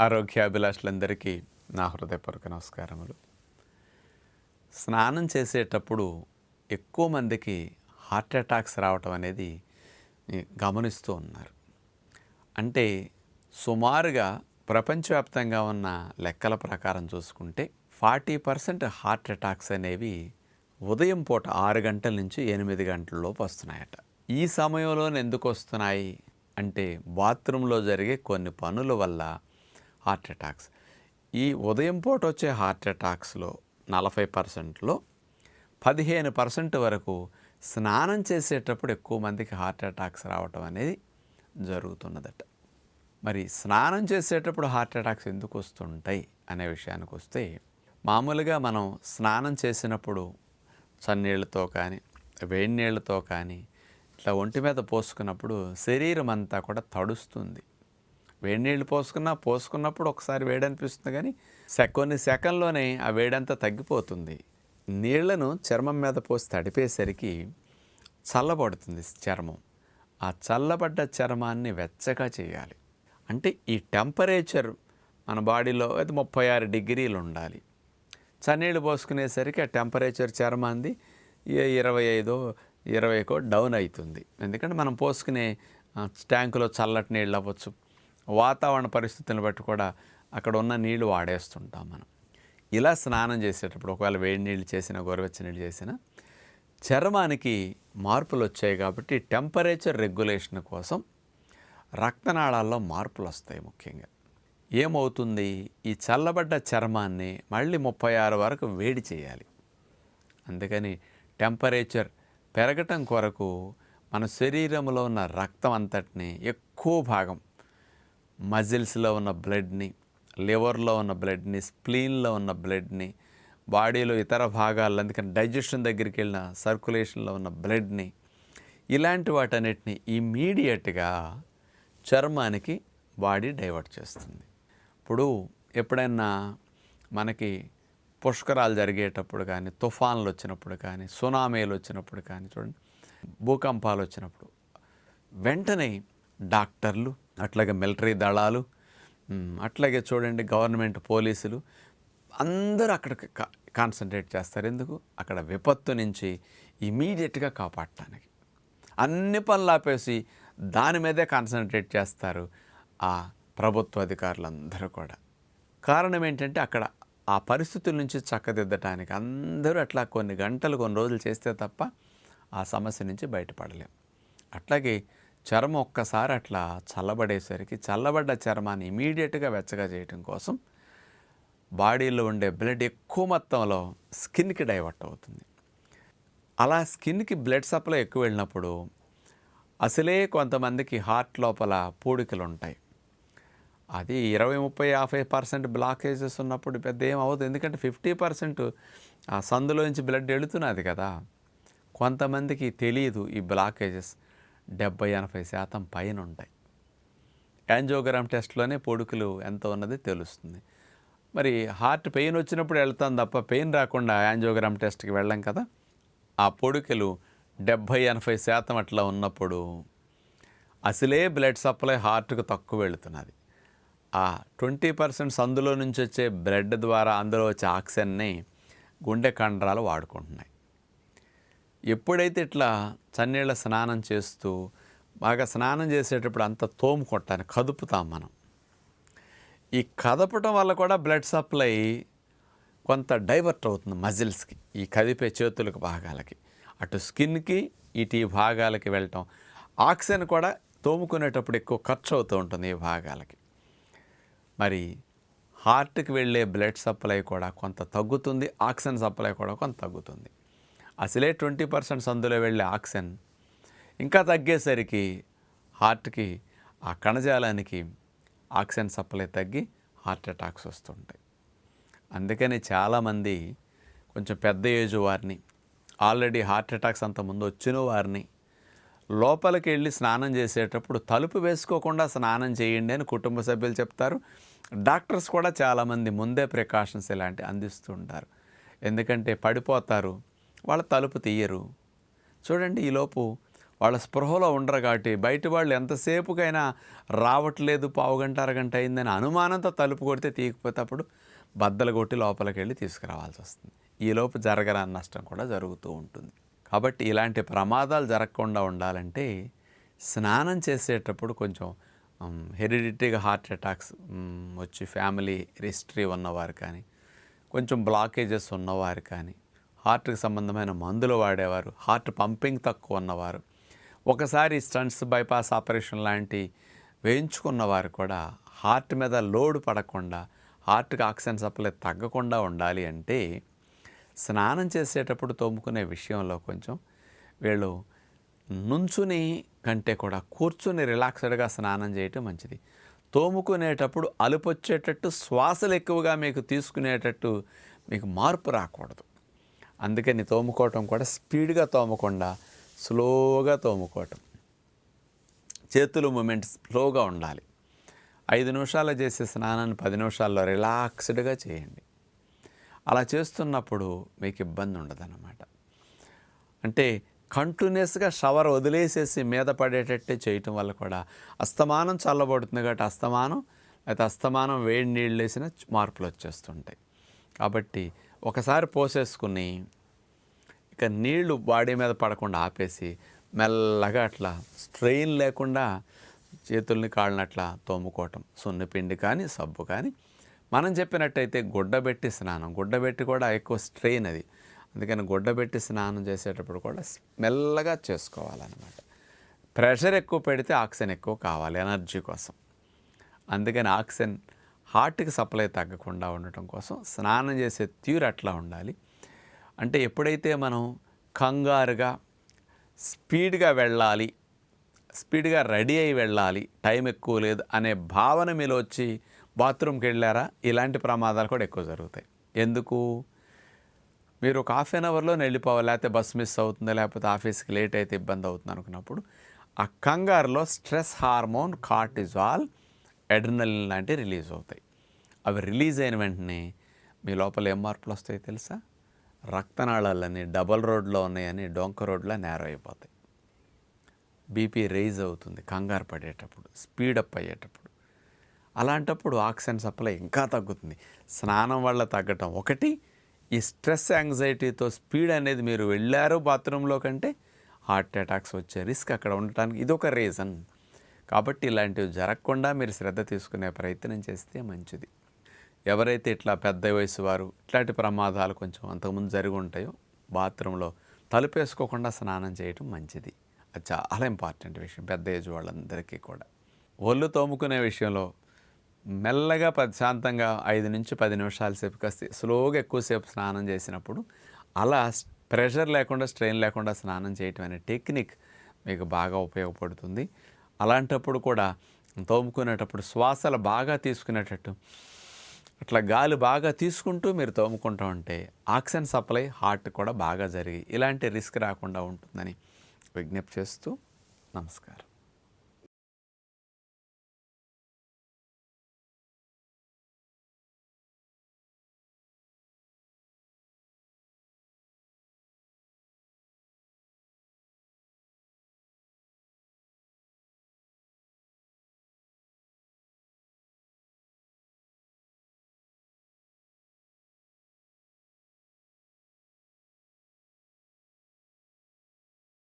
ఆరోగ్యాభిలాషులందరికీ నా హృదయపూర్వక నమస్కారములు. స్నానం చేసేటప్పుడు ఎక్కువ మందికి హార్ట్ అటాక్స్ రావటం అనేది గమనిస్తూ ఉన్నారు. అంటే సుమారుగా ప్రపంచవ్యాప్తంగా ఉన్న లెక్కల ప్రకారం చూసుకుంటే ఫార్టీ పర్సెంట్ హార్ట్ అటాక్స్ అనేవి ఉదయం పూట ఆరు గంటల నుంచి ఎనిమిది గంటలలోపు వస్తున్నాయట. ఈ సమయంలోనే ఎందుకు వస్తున్నాయి? అంటే బాత్రూంలో జరిగే కొన్ని పనుల వల్ల హార్ట్ అటాక్స్. ఈ ఉదయం పూట వచ్చే హార్ట్ అటాక్స్లో నలభై పర్సెంట్లో పదిహేను పర్సెంట్ వరకు స్నానం చేసేటప్పుడు ఎక్కువ మందికి హార్ట్ అటాక్స్ రావటం అనేది జరుగుతున్నదట. మరి స్నానం చేసేటప్పుడు హార్ట్ అటాక్స్ ఎందుకు వస్తుంటాయి అనే విషయానికి వస్తే మామూలుగా మనం స్నానం చేసినప్పుడు చన్నీళ్ళతో కానీ వేడి నీళ్ళతో కానీ ఇట్లా ఒంటి మీద పోసుకున్నప్పుడు శరీరం అంతా కూడా తడుస్తుంది. వేడి నీళ్ళు పోసుకున్నా పోసుకున్నప్పుడు ఒకసారి వేడి అనిపిస్తుంది కానీ సె కొన్ని సెకండ్లోనే ఆ వేడంతా తగ్గిపోతుంది. నీళ్ళను చర్మం మీద పోసి తడిపేసరికి చల్లబడుతుంది చర్మం. ఆ చల్లబడ్డ చర్మాన్ని వెచ్చగా చేయాలి. అంటే ఈ టెంపరేచర్ మన బాడీలో అది ముప్పై ఆరు డిగ్రీలు ఉండాలి. చన్నీళ్ళు పోసుకునేసరికి ఆ టెంపరేచర్ చర్మాంది ఏ ఇరవై ఐదో ఇరవైకో డౌన్ అవుతుంది. ఎందుకంటే మనం పోసుకునే ట్యాంకులో చల్లటి నీళ్ళు అవ్వచ్చు. వాతావరణ పరిస్థితులను బట్టి కూడా అక్కడ ఉన్న నీళ్ళు వాడేస్తుంటాం మనం. ఇలా స్నానం చేసేటప్పుడు ఒకవేళ వేడి నీళ్ళు చేసినా గోరువెచ్చని నీళ్ళు చేసినా చర్మానికి మార్పులు వచ్చాయి కాబట్టి టెంపరేచర్ రెగ్యులేషన్ కోసం రక్తనాళాల్లో మార్పులు వస్తాయి ముఖ్యంగా. ఏమవుతుంది? ఈ చల్లబడ్డ చర్మాన్ని మళ్ళీ ముప్పై ఆరు వరకు వేడి చేయాలి. అందుకని టెంపరేచర్ పెరగటం కొరకు మన శరీరంలో ఉన్న రక్తం అంతటిని ఎక్కువ భాగం మజిల్స్లో ఉన్న బ్లడ్ని లివర్లో ఉన్న బ్లడ్ని స్ప్లీన్లో ఉన్న బ్లడ్ని బాడీలో ఇతర భాగాల్లో అందుకని డైజెషన్ దగ్గరికి వెళ్ళిన సర్కులేషన్లో ఉన్న బ్లడ్ని ఇలాంటి వాటన్నిటిని ఇమీడియట్గా చర్మానికి బాడీ డైవర్ట్ చేస్తుంది. ఇప్పుడు ఎప్పుడైనా మనకి పుష్కరాలు జరిగేటప్పుడు కానీ తుఫాన్లు వచ్చినప్పుడు కానీ సునామీలు వచ్చినప్పుడు కానీ చూడండి భూకంపాలు వచ్చినప్పుడు వెంటనే డాక్టర్లు అట్లాగే మిలిటరీ దళాలు అట్లాగే చూడండి గవర్నమెంట్ పోలీసులు అందరూ అక్కడ కా- కాన్సన్ట్రేట్ చేస్తారు. ఎందుకు? అక్కడ విపత్తు నుంచి ఇమీడియట్గా కాపాడటానికి. అన్ని పనులు ఆపేసి దాని మీదే కాన్సన్ట్రేట్ చేస్తారు ఆ ప్రభుత్వ అధికారులందరూ కూడా. కారణం ఏంటంటే అక్కడ ఆ పరిస్థితుల నుంచి చక్కదిద్దటానికి అందరూ అట్లా కొన్ని గంటలు కొన్ని రోజులు చేస్తే తప్ప ఆ సమస్య నుంచి బయటపడలేం. అట్లాగే చర్మం ఒక్కసారి అట్లా చల్లబడేసరికి చల్లబడ్డ చర్మాన్ని ఇమీడియట్గా వెచ్చగా చేయటం కోసం బాడీలో ఉండే బ్లడ్ ఎక్కువ మొత్తంలో స్కిన్కి డైవర్ట్ అవుతుంది. అలా స్కిన్కి బ్లడ్ సప్లై ఎక్కువ వెళ్ళినప్పుడు అసలే కొంతమందికి హార్ట్ లోపల పూడికలు ఉంటాయి అది ఇరవై ముప్పై యాభై పర్సెంట్ బ్లాకేజెస్ ఉన్నప్పుడు పెద్ద ఏం అవ్వదు. ఎందుకంటే ఫిఫ్టీ పర్సెంట్ ఆ సందులోంచి బ్లడ్ వెళుతున్నది కదా. కొంతమందికి తెలియదు ఈ బ్లాకేజెస్. డెబ్బై ఎనభై శాతం పైన ఉంటాయి యాంజియోగ్రామ్ టెస్ట్లోనే పొడుకులు ఎంత ఉన్నది తెలుస్తుంది. మరి హార్ట్ పెయిన్ వచ్చినప్పుడు వెళ్తాం తప్ప పెయిన్ రాకుండా యాంజోగ్రామ్ టెస్ట్కి వెళ్ళాం కదా. ఆ పొడుకలు డెబ్భై ఎనభై శాతం అట్లా ఉన్నప్పుడు అసలే బ్లడ్ సప్లై హార్ట్కు తక్కువ వెళుతున్నది. ఆ ట్వంటీ పర్సెంట్ సందులో నుంచి వచ్చే బ్లడ్ ద్వారా అందులో వచ్చే ఆక్సిజన్ని గుండె కండరాలు వాడుకుంటున్నాయి. ఎప్పుడైతే ఇట్లా చన్నీళ్ళ స్నానం చేస్తూ బాగా స్నానం చేసేటప్పుడు అంత తోము కొట్టాను కదుపుతాం మనం. ఈ కదపటం వల్ల కూడా బ్లడ్ సప్లై కొంత డైవర్ట్ అవుతుంది మజిల్స్కి ఈ కదిపే చేతులకు భాగాలకి. అటు స్కిన్కి ఇటు ఈ భాగాలకి వెళ్ళటం. ఆక్సిజన్ కూడా తోముకునేటప్పుడు ఎక్కువ ఖర్చు అవుతూ ఉంటుంది ఈ భాగాలకి. మరి హార్ట్కి వెళ్ళే బ్లడ్ సప్లై కూడా కొంత తగ్గుతుంది ఆక్సిజన్ సప్లై కూడా కొంత తగ్గుతుంది. అసలే ట్వంటీ పర్సెంట్ సందులో వెళ్ళే ఆక్సిజన్ ఇంకా తగ్గేసరికి హార్ట్కి ఆ కణజాలానికి ఆక్సిజన్ సప్లై తగ్గి హార్ట్ అటాక్స్ వస్తుంటాయి. అందుకని చాలామంది కొంచెం పెద్ద ఏజ్ వారిని ఆల్రెడీ హార్ట్ అటాక్స్ అంత ముందు వచ్చిన వారిని లోపలికి వెళ్ళి స్నానం చేసేటప్పుడు తలుపు వేసుకోకుండా స్నానం చేయండి అని కుటుంబ సభ్యులు చెప్తారు. డాక్టర్స్ కూడా చాలామంది ముందే ప్రికాషన్స్ ఇలాంటి అందిస్తూ ఉంటారు ఎందుకంటే పడిపోతారు వాళ్ళ తలుపు తీయరు. చూడండి ఈలోపు వాళ్ళ స్పృహలో ఉండరు కాబట్టి బయట వాళ్ళు ఎంతసేపుకైనా రావట్లేదు పావుగంట అరగంట అయిందని అనుమానంతో తలుపు కొడితే తీయకపోతే అప్పుడు బద్దలు కొట్టి లోపలికి వెళ్ళి తీసుకురావాల్సి వస్తుంది. ఈలోపు జరగరాని నష్టం కూడా జరుగుతూ ఉంటుంది. కాబట్టి ఇలాంటి ప్రమాదాలు జరగకుండా ఉండాలంటే స్నానం చేసేటప్పుడు కొంచెం హెరిడిటరీగా హార్ట్ అటాక్స్ వచ్చి ఫ్యామిలీ హిస్టరీ ఉన్నవారు కానీ కొంచెం బ్లాకేజెస్ ఉన్నవారు కానీ హార్ట్కి సంబంధమైన మందులు వాడేవారు. హార్ట్ పంపింగ్ తక్కువ ఉన్నవారు. ఒకసారి స్టంట్స్ బైపాస్ ఆపరేషన్ లాంటి వేయించుకున్నవారు కూడా హార్ట్ మీద లోడ్ పడకుండా హార్ట్కి ఆక్సిజన్ సప్లై తగ్గకుండా ఉండాలి అంటే స్నానం చేసేటప్పుడు తోముకునే విషయంలో కొంచెం వీళ్ళు నుంచుని కంటే కూడా కూర్చుని రిలాక్స్డ్గా స్నానం చేయటం మంచిది. తోముకునేటప్పుడు అలుపు వచ్చేటట్టు శ్వాసలు ఎక్కువగా మీకు తీసుకునేటట్టు మీకు మార్పు రాకూడదు. అందుకని తోముకోవటం కూడా స్పీడ్గా తోమకుండా స్లోగా తోముకోవటం. చేతులు మూమెంట్ స్లోగా ఉండాలి. ఐదు నిమిషాలు చేసే స్నానాన్ని పది నిమిషాల్లో రిలాక్స్డ్గా చేయండి. అలా చేస్తున్నప్పుడు మీకు ఇబ్బంది ఉండదన్నమాట. అంటే కంటిన్యూస్గా షవర్ వదిలేసేసి మీద పడేటట్టే చేయటం వల్ల కూడా అస్తమానం చల్లబడుతుంది కాబట్టి అస్తమానం అయితే అస్తమానం వేడి నీళ్ళు వేసిన మార్పులు వచ్చేస్తుంటాయి. కాబట్టి ఒకసారి పోసేసుకుని ఇక నీళ్ళు బాడీ మీద పడకుండా ఆపేసి మెల్లగా అట్లా స్ట్రెయిన్ లేకుండా చేతుల్ని కాళ్ళని అట్లా తోముకోవటం సున్నపిండి కానీ సబ్బు కానీ. మనం చెప్పినట్టయితే గుడ్డబెట్టి స్నానం. గుడ్డబెట్టి కూడా ఎక్కువ స్ట్రెయిన్ అది. అందుకని గుడ్డబెట్టి స్నానం చేసేటప్పుడు కూడా మెల్లగా చేసుకోవాలన్నమాట. ప్రెషర్ ఎక్కువ పెడితే ఆక్సిజన్ ఎక్కువ కావాలి ఎనర్జీ కోసం. అందుకని ఆక్సిజన్ హార్ట్కి సప్లై తగ్గకుండా ఉండటం కోసం స్నానం చేసే తీరు అట్లా ఉండాలి. అంటే ఎప్పుడైతే మనం కంగారుగా స్పీడ్గా వెళ్ళాలి స్పీడ్గా రెడీ అయి వెళ్ళాలి టైం ఎక్కువ లేదు అనే భావన మీలో వచ్చి బాత్రూమ్కి వెళ్ళారా? ఇలాంటి ప్రమాదాలు కూడా ఎక్కువ జరుగుతాయి. ఎందుకు? మీరు ఒక హాఫ్ అన్ అవర్లో వెళ్ళిపోవాలి లేకపోతే బస్సు మిస్ అవుతుంది లేకపోతే ఆఫీస్కి లేట్ అయితే ఇబ్బంది అవుతుంది అనుకున్నప్పుడు ఆ కంగారులో స్ట్రెస్ హార్మోన్ కార్టిజాల్ ఎడ్రినలిన్ లాంటివి రిలీజ్ అవుతాయి. అవి రిలీజ్ అయిన వెంటనే మీ లోపల ఏం మార్పులు వస్తాయి తెలుసా? రక్తనాళాలని డబల్ రోడ్లో ఉన్నాయని డొంక రోడ్లో నేరో అయిపోతాయి. బీపీ రైజ్ అవుతుంది కంగారు పడేటప్పుడు స్పీడప్ అయ్యేటప్పుడు. అలాంటప్పుడు ఆక్సిజన్ సప్లై ఇంకా తగ్గుతుంది. స్నానం వల్ల తగ్గటం ఒకటి ఈ స్ట్రెస్ యాంగ్జైటీతో స్పీడ్ అనేది మీరు వెళ్ళారు బాత్రూంలో కంటే హార్ట్ అటాక్స్ వచ్చే రిస్క్ అక్కడ ఉండటానికి ఇదొక రీజన్. కాబట్టి ఇలాంటివి జరగకుండా మీరు శ్రద్ధ తీసుకునే ప్రయత్నం చేస్తే మంచిది. ఎవరైతే ఇట్లా పెద్ద వయసు వారు ఇట్లాంటి ప్రమాదాలు కొంచెం అంతకుముందు జరిగి ఉంటాయో బాత్రూంలో తలుపేసుకోకుండా స్నానం చేయటం మంచిది. అది చాలా ఇంపార్టెంట్ విషయం పెద్ద ఏజ్ వాళ్ళందరికీ కూడా. ఒళ్ళు తోముకునే విషయంలో మెల్లగా ప్రశాంతంగా ఐదు నుంచి పది నిమిషాల సేపు కాస్త స్లోగా ఎక్కువసేపు స్నానం చేసినప్పుడు అలా ప్రెషర్ లేకుండా స్ట్రెయిన్ లేకుండా స్నానం చేయటం అనే టెక్నిక్ మీకు బాగా ఉపయోగపడుతుంది. అలాంటప్పుడు కూడా తోముకునేటప్పుడు శ్వాసలు బాగా తీసుకునేటట్టు అట్లా గాలి బాగా తీసుకుంటూ మీరు తోముకుంటూ ఉంటే ఆక్సిజన్ సప్లై హార్ట్ కూడా బాగా జరిగి ఇలాంటి రిస్క్ రాకుండా ఉంటుందని విజ్ఞప్తి చేస్తూ నమస్కారం.